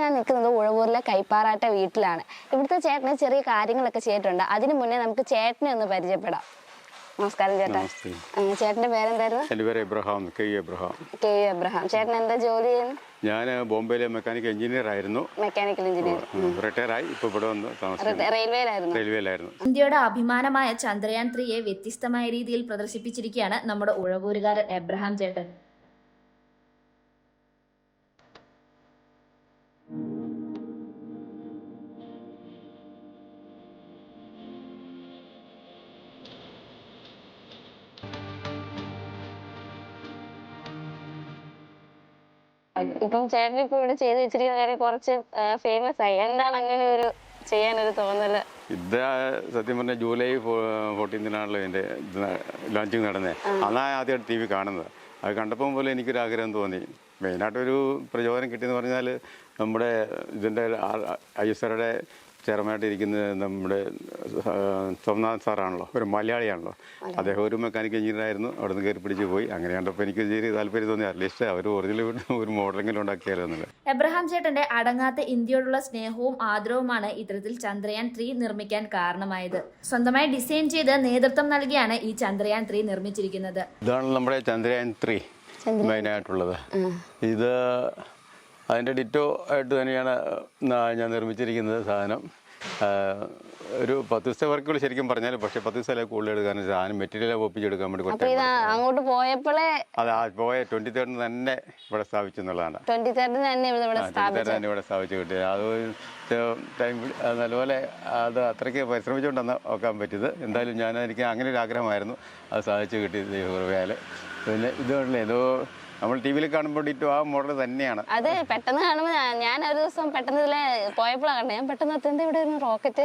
ഞാൻ നിൽക്കുന്നത് ഉഴവൂരിലെ കൈപ്പാറാട്ട വീട്ടിലാണ്. ഇവിടുത്തെ ചേട്ടന് ചെറിയ കാര്യങ്ങളൊക്കെ ചെയ്തിട്ടുണ്ട്. അതിനു മുന്നേ നമുക്ക് ചേട്ടനെ ഒന്ന് പരിചയപ്പെടാം. നമസ്കാരം ചേട്ടാ. ചേട്ടന്റെ പേരെന്തായിരുന്നു? പേര് Abraham K Abraham. K U Abraham. ചേട്ടൻ എന്താ ജോലി ചെയ്യുന്നു ഞാൻ ബോംബെയിലെ മെക്കാനിക്കൽ എഞ്ചിനീയർ ആയിരുന്നു. Mechanical engineer. റിട്ടയർ ആയി ഇപ്പോൾ ഇവിടെ വന്ന് താമസിക്കുന്നു. റെയിൽവേയിലായിരുന്നു. റെയിൽവേയിലായിരുന്നു. ഇന്ത്യയുടെ അഭിമാനമായ ചന്ദ്രയാൻ ത്രീയെ വ്യത്യസ്തമായ രീതിയിൽ പ്രദർശിപ്പിച്ചിരിക്കുകയാണ് നമ്മുടെ ഉഴവൂരുകാരൻ എബ്രഹാം ചേട്ടൻ. ഇപ്പം ചേട്ടൻ ഇപ്പൊ ഇവിടെ ചെയ്ത് വെച്ചിരിക്കുന്ന കാര്യം കുറച്ച് ഫേമസ് ആയി. എന്താണ് അങ്ങനെ ഒരു ചെയ്യാനൊരു തോന്നൽ? ഇത് സത്യം പറഞ്ഞാൽ ജൂലൈ ഫോർട്ടീൻത്തിനാണല്ലോ എന്റെ ലോഞ്ചിങ് നടന്നത് അന്നാ ആദ്യമായിട്ട് ടി വി കാണുന്നത്. അത് കണ്ടപ്പം പോലെ എനിക്കൊരു ആഗ്രഹം തോന്നി. മെയിനായിട്ടൊരു പ്രചോദനം കിട്ടിയെന്ന് പറഞ്ഞാൽ നമ്മുടെ ഇതിന്റെ ഐ എസ് ആറുടെ ചെയർമാനായിട്ട് ഇരിക്കുന്നത് നമ്മുടെ സോമനാഥ് സാറാണല്ലോ. ഒരു മലയാളിയാണല്ലോ. അദ്ദേഹം ഒരു മെക്കാനിക്കൽ എഞ്ചിനീയർ ആയിരുന്നു അവിടെ നിന്ന് കയറി പിടിച്ച് പോയി. അങ്ങനെ കണ്ടപ്പോൾ എനിക്ക് ചെറിയ താല്പര്യം തോന്നി. അറ്റ്ലീസ്റ്റ് അവർ ഒറിജിനൽ ഒരു മോഡലെങ്കിലും ഉണ്ടാക്കിയാലോ എന്നുള്ളത്. എബ്രഹാം ചേട്ടന്റെ അടങ്ങാത്ത ഇന്ത്യയോടുള്ള സ്നേഹവും ആദരവുമാണ് ഇത്തരത്തിൽ ചന്ദ്രയാൻ ത്രീ നിർമ്മിക്കാൻ കാരണമായത്. സ്വന്തമായി ഡിസൈൻ ചെയ്ത് നേതൃത്വം നൽകിയാണ് ഈ ചന്ദ്രയാൻ ത്രീ നിർമ്മിച്ചിരിക്കുന്നത്. ഇതാണ് നമ്മുടെ ചന്ദ്രയാൻ ത്രീ മെയിനായിട്ടുള്ളത് ഇത് അതിന്റെ ഡിറ്റോ ആയിട്ട് തന്നെയാണ് ഞാൻ നിർമ്മിച്ചിരിക്കുന്നത് സാധനം. ഒരു പത്ത് ദിവസത്തെ വർക്കുകൾ ശരിക്കും പറഞ്ഞാൽ പക്ഷെ പത്ത് ദിവസമല്ലേ കൂടുതൽ എടുക്കാൻ സാധനം മെറ്റീരിയൽ ഒപ്പിച്ചെടുക്കാൻ വേണ്ടി അങ്ങോട്ട് പോയപ്പോഴേ അത് ആ പോയ ട്വന്റി തേർഡിന് തന്നെ ഇവിടെ സ്ഥാപിച്ചു എന്നുള്ളതാണ്. ട്വന്റി തേർഡിന് തന്നെ ഇവിടെ സ്ഥാപിച്ചു. കിട്ടിയത് അത് ടൈം നല്ലപോലെ അത് അത്രയ്ക്ക് പരിശ്രമിച്ചുകൊണ്ടാണ് നോക്കാൻ പറ്റിയത്. എന്തായാലും ഞാൻ എനിക്ക് അങ്ങനെ ഒരു ആഗ്രഹമായിരുന്നു. അത് സാധിച്ചു കിട്ടിയത് ദൈവകൃപയാൽ പിന്നെ ഇതുകൊണ്ടല്ലേ ഏതോ നമ്മൾ ടി വിയിൽ കാണുമ്പോൾ ആ മോഡൽ തന്നെയാണ്. അതെ പെട്ടെന്ന് കാണുമ്പോൾ ഞാൻ- ഒരു ദിവസം പെട്ടെന്ന് ഇതിലെ പോയപ്പോഴാണ് കണ്ടത്. ഞാൻ പെട്ടെന്ന് എത്തുന്നത് ഇവിടെ ഒരു റോക്കറ്റ്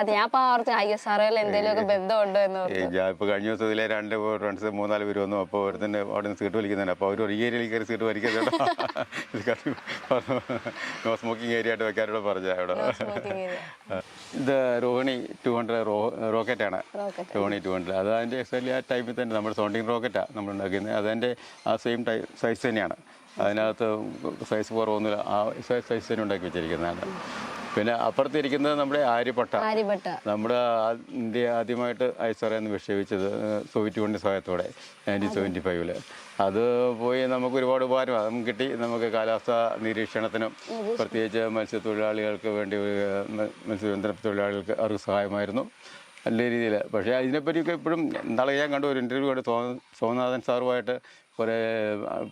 അത് ഞാൻ അപ്പൊ ഓർത്ത് അയ്യോ സാറേ എന്തെങ്കിലുമൊക്കെ ബന്ധമുണ്ടോ എന്ന് ഞാൻ ഇപ്പോൾ കഴിഞ്ഞ ദിവസം ഇതിലെ രണ്ട് ഫ്രണ്ട്സ് മൂന്നാൽ പേര് വന്നു. അപ്പോൾ ഒരുത്തന്നെ അവിടെ നിന്ന് സീറ്റ് വലിക്കുന്നുണ്ട്. അപ്പോൾ അവർ ഒരു ഏരിയയിൽ കയറി സീറ്റ് വലിക്കുന്നത് നോ സ്മോക്കിംഗ് ഏരിയ ആയിട്ട് വെക്കാനോട് പറഞ്ഞ അവിടെ. ഇത് രോഹിണി ടു ഹൺഡ്രഡ് റോ റോക്കറ്റാണ്. രോഹിണി ടു ഹൺഡ്രഡ് അത് അതിന്റെ എക്സാക്ട്ലി ആ ടൈപ്പിൽ തന്നെ നമ്മുടെ സൗണ്ടിങ് റോക്കറ്റാണ് നമ്മൾ ഉണ്ടാക്കുന്നത് അതിന്റെ ആ സെയിം ടൈ സൈസ് തന്നെയാണ്. അതിനകത്ത് സൈസ് കുറവൊന്നുമില്ല. ആ സൈസ് തന്നെ ഉണ്ടാക്കി വെച്ചിരിക്കുന്നതാണ്. പിന്നെ അപ്പുറത്തിരിക്കുന്നത് നമ്മുടെ ആര്യപ്പട്ട നമ്മുടെ ഇന്ത്യ ആദ്യമായിട്ട് ഐസറെ എന്ന് വിക്ഷേപിച്ചത് സോവിയറ്റ് യൂണിയൻ സഹായത്തോടെ നയന്റീൻ സെവന്റി ഫൈവിൽ അത് പോയി നമുക്ക് ഒരുപാട് ഉപകാരം നമുക്ക് കിട്ടി. നമുക്ക് കാലാവസ്ഥ നിരീക്ഷണത്തിനും പ്രത്യേകിച്ച് മത്സ്യത്തൊഴിലാളികൾക്ക് വേണ്ടി മത്സ്യബന്ധന തൊഴിലാളികൾക്ക് അത് സഹായമായിരുന്നു. നല്ല രീതിയിൽ പക്ഷേ അതിനെപ്പറ്റിയൊക്കെ ഇപ്പോഴും നാളെ ഞാൻ കണ്ടു ഒരു ഇന്റർവ്യൂ കണ്ടു സോ സോമനാഥൻ സാറുമായിട്ട് കുറേ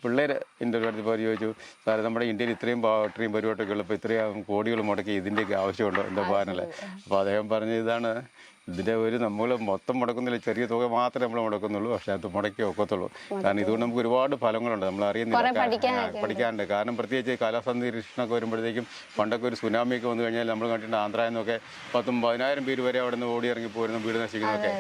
പിള്ളേർ ഇന്റർവ്യൂ എടുത്തപ്പോൾ ചോദിച്ചു സാറേ നമ്മുടെ ഇന്ത്യയിൽ ഇത്രയും ഇത്രയും പരിപാടിയൊക്കെ ഉള്ളപ്പോൾ ഇത്രയും കോടികൾ മുടക്കി ഇതിന്റെയൊക്കെ ആവശ്യമുണ്ടോ? എന്താ പാനൽ? അപ്പോൾ അദ്ദേഹം പറഞ്ഞ ഇതാണ് ഇതിന്റെ ഒരു നമ്മൾ മൊത്തം മുടക്കുന്നില്ല ചെറിയ തുക മാത്രമേ നമ്മൾ മുടക്കുന്നുള്ളൂ. പക്ഷേ അത് മുടക്കി ഒക്കത്തുള്ളൂ. കാരണം ഇതുകൊണ്ട് നമുക്ക് ഒരുപാട് ഫലങ്ങളുണ്ട്. നമ്മൾ അറിയുന്നില്ല. പഠിക്കാനുണ്ട്. കാരണം പ്രത്യേകിച്ച് കാലാവസ്ഥ നിരീക്ഷണമൊക്കെ വരുമ്പോഴത്തേക്കും പണ്ടൊക്കെ ഒരു സുനാമിയൊക്കെ വന്നു കഴിഞ്ഞാൽ നമ്മൾ കണ്ടിട്ടുണ്ട് ആന്ധ്രയിൽ നിന്നൊക്കെ പത്തും പതിനായിരം പേര് വരെ അവിടെ നിന്ന് ഓടിയിറങ്ങി ഇറങ്ങി പോരുന്നു വീട് നശിക്കുന്നതൊക്കെ.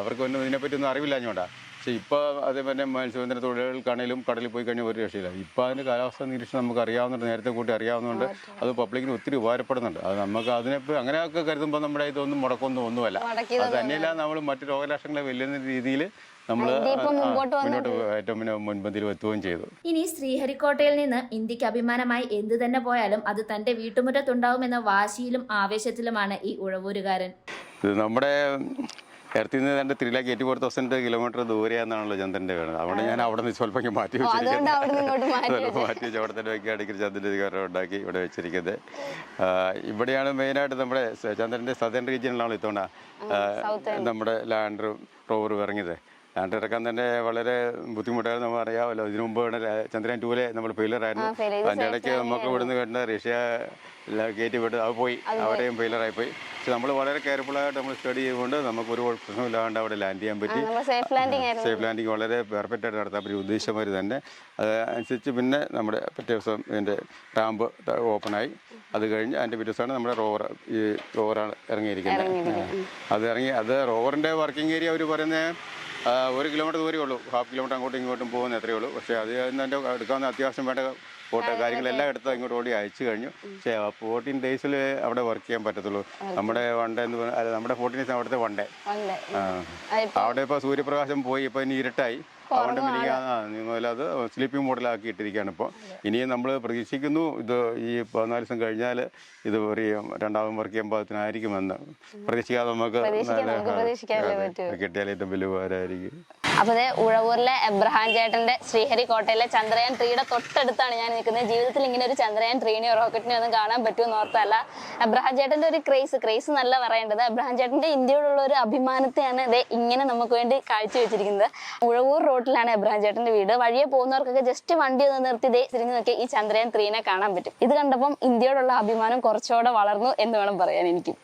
അവർക്കൊന്നും ഇതിനെപ്പറ്റി ഒന്നും അറിവില്ലാഞ്ഞോണ്ടാ. പക്ഷേ ഇപ്പോൾ അതേപോലെ മത്സ്യബന്ധന തൊഴിലാളികൾക്കാണെങ്കിലും കടലിൽ പോയി കഴിഞ്ഞാൽ ഒരു രക്ഷയില്ല. ഇപ്പോൾ അതിന്റെ കാലാവസ്ഥ നിരീക്ഷണം നമുക്ക് അറിയാവുന്നുണ്ട് നേരത്തെ കൂട്ടി അറിയാവുന്നതുകൊണ്ട് അത്. പബ്ലിക്കിന് ഒത്തിരി ഉപകാരപ്പെടുന്നുണ്ട്. അത് നമുക്ക് അതിനെപ്പോൾ അങ്ങനെയൊക്കെ കരുതുമ്പോൾ നമ്മുടെ ഇതൊന്നും മുടക്കൊന്നും ഒന്നുമല്ല. അത് തന്നെയല്ല നമ്മൾ മറ്റു രോഗലക്ഷണങ്ങളെ വെല്ലുന്ന രീതിയിൽ നമ്മൾ മുന്നോട്ട് ഏറ്റവും പിന്നെ മുൻപന്തിയിൽ എത്തുകയും ചെയ്തു. ഇനി ശ്രീഹരിക്കോട്ടയിൽ നിന്ന് ഇന്ത്യയ്ക്ക് അഭിമാനമായി എന്തു തന്നെ പോയാലും അത് തന്റെ വീട്ടുമുറ്റത്തുണ്ടാവുമെന്ന വാശിയിലും ആവേശത്തിലുമാണ് ഈ ഉഴവൂരുകാരൻ. ഇത് നമ്മുടെ എർത്തിൽ നിന്ന് രണ്ട് three lakh eighty four thousand kilometre ദൂരെയാണെന്നാണല്ലോ ചന്ദ്രന്റെ വേണത് അതുകൊണ്ട് ഞാൻ അവിടെ നിന്ന് സ്വല്പം മാറ്റി വെച്ചിരിക്കുന്നത്. അവിടെ മാറ്റി വെച്ച്. അവിടെ തന്നെ വയ്ക്കുകയാണെങ്കിൽ ചന്ദ്രന്റെ വികാരം ഉണ്ടാക്കി ഇവിടെ വെച്ചിരിക്കുന്നത്. ഇവിടെയാണ് മെയിനായിട്ട് നമ്മുടെ ചന്ദ്രന്റെ ചന്ദ്രന്റെ സദേൺ റീജിയനിലാണല്ലോ ഇത്തവണ നമ്മുടെ ലാൻഡറും റോവർ ഇറങ്ങിയത്. ഇറക്കാൻ തന്നെ വളരെ ബുദ്ധിമുട്ടായിരുന്നു നമ്മൾ അറിയാമല്ലോ ഇതിനു മുമ്പ് ചന്ദ്രയാൻ ടൂലെ നമ്മൾ ഫെയിലർ ആയിരുന്നു failure. അതിന്റെ ഇടയ്ക്ക് നമുക്ക് ഇവിടുന്ന് കേട്ട റഷ്യ കയറ്റി വിട്ട് അത് പോയി. അവിടെയും ഫെയിലറായി പോയി. പക്ഷെ നമ്മൾ വളരെ കെയർഫുള്ളായിട്ട് നമ്മൾ സ്റ്റഡി ചെയ്തുകൊണ്ട് നമുക്ക് ഒരു പ്രശ്നമില്ലാണ്ട് അവിടെ ലാൻഡ് ചെയ്യാൻ പറ്റി. സേഫ് ലാൻഡിങ് വളരെ പെർഫെക്റ്റ് ആയിട്ട് നടത്താൻ പറ്റി ഉദ്ദേശമാർ തന്നെ. അത് അനുസരിച്ച് പിന്നെ നമ്മുടെ പിറ്റേ ദിവസം ഇതിന്റെ റാമ്പ് ഓപ്പണായി അത് കഴിഞ്ഞ് അതിന്റെ പിറ്റേ ദിവസമാണ് നമ്മുടെ റോവർ ഈ റോവറാണ് ഇറങ്ങിയിരിക്കുന്നത്. അത് ഇറങ്ങി അത് റോവറിന്റെ വർക്കിംഗ് ഏരിയ അവർ പറയുന്നത് ഒരു കിലോമീറ്റർ ദൂരമേ ഉള്ളൂ. ഹാഫ് കിലോമീറ്റർ അങ്ങോട്ടും ഇങ്ങോട്ടും പോകുന്ന എത്രയേ ഉള്ളൂ. പക്ഷേ അത് അതിന്റെ എടുക്കാവുന്ന അത്യാവശ്യം വേണ്ട ഫോട്ടോ കാര്യങ്ങളെല്ലാം എടുത്ത് ഇങ്ങോട്ട് ഓടി അയച്ചു കഴിഞ്ഞു. പക്ഷേ ഫോർട്ടീൻ ഡേയ്സിൽ അവിടെ വർക്ക് ചെയ്യാൻ പറ്റത്തുള്ളൂ. നമ്മുടെ വൺ ഡേ എന്ന് പറഞ്ഞാൽ നമ്മുടെ ഫോർട്ടീൻ ഡേയ്സ് അവിടുത്തെ വണ്ടേ ഡേ. അവിടെ ഇപ്പോൾ സൂര്യപ്രകാശം പോയി ഇപ്പോൾ ഇനി ഇരുട്ടായി. അതുകൊണ്ട് അത് സ്ലീപ്പിംഗ് മോഡലാക്കി ഇട്ടിരിക്കുകയാണ് ഇപ്പോൾ ഇനിയും നമ്മൾ പ്രതീക്ഷിക്കുന്നു ഇത് ഈ പതിനാല് ദിവസം കഴിഞ്ഞാൽ ഇത് ഒരു രണ്ടാമത് വർക്ക് ചെയ്യുമ്പോൾ അതിനായിരിക്കുമെന്ന്. പ്രതീക്ഷിക്കാതെ നമുക്ക്. കിട്ടിയാൽ ഏറ്റവും വലിയ ഉപകാരമായിരിക്കും. അപ്പൊ അതെ ഉഴവൂരിലെ എബ്രഹാം ചേട്ടന്റെ ശ്രീഹരിക്കോട്ടയിലെ ചന്ദ്രയാൻ ത്രീയുടെ തൊട്ടടുത്താണ് ഞാൻ നിൽക്കുന്നത്. ജീവിതത്തിൽ ഇങ്ങനെ ഒരു ചന്ദ്രയാൻ ത്രീനെയോ റോക്കറ്റിനെയോ ഒന്നും കാണാൻ പറ്റുമെന്ന് ഓർത്തല്ല എബ്രഹാം ചേട്ടന്റെ ഒരു ക്രേസ് ക്രേസ് നല്ല പറയേണ്ടത്. എബ്രഹാം ചേട്ടന്റെ ഇന്ത്യയോടുള്ള ഒരു അഭിമാനത്തെയാണ് ദേ ഇങ്ങനെ നമുക്ക് വേണ്ടി കാഴ്ചവെച്ചിരിക്കുന്നത്. ഉഴവൂർ റോഡിലാണ് എബ്രഹാം ചേട്ടന്റെ വീട്. വഴിയെ പോകുന്നവർക്കൊക്കെ ജസ്റ്റ് വണ്ടി ഒന്ന് നിർത്തി ദേ തിരിഞ്ഞു നോക്കി ഈ ചന്ദ്രയാൻ ത്രീനെ കാണാൻ പറ്റും. ഇത് കണ്ടപ്പം ഇന്ത്യയോടുള്ള അഭിമാനം കുറച്ചുകൂടെ വളർന്നു എന്ന് വേണം പറയാൻ എനിക്കും.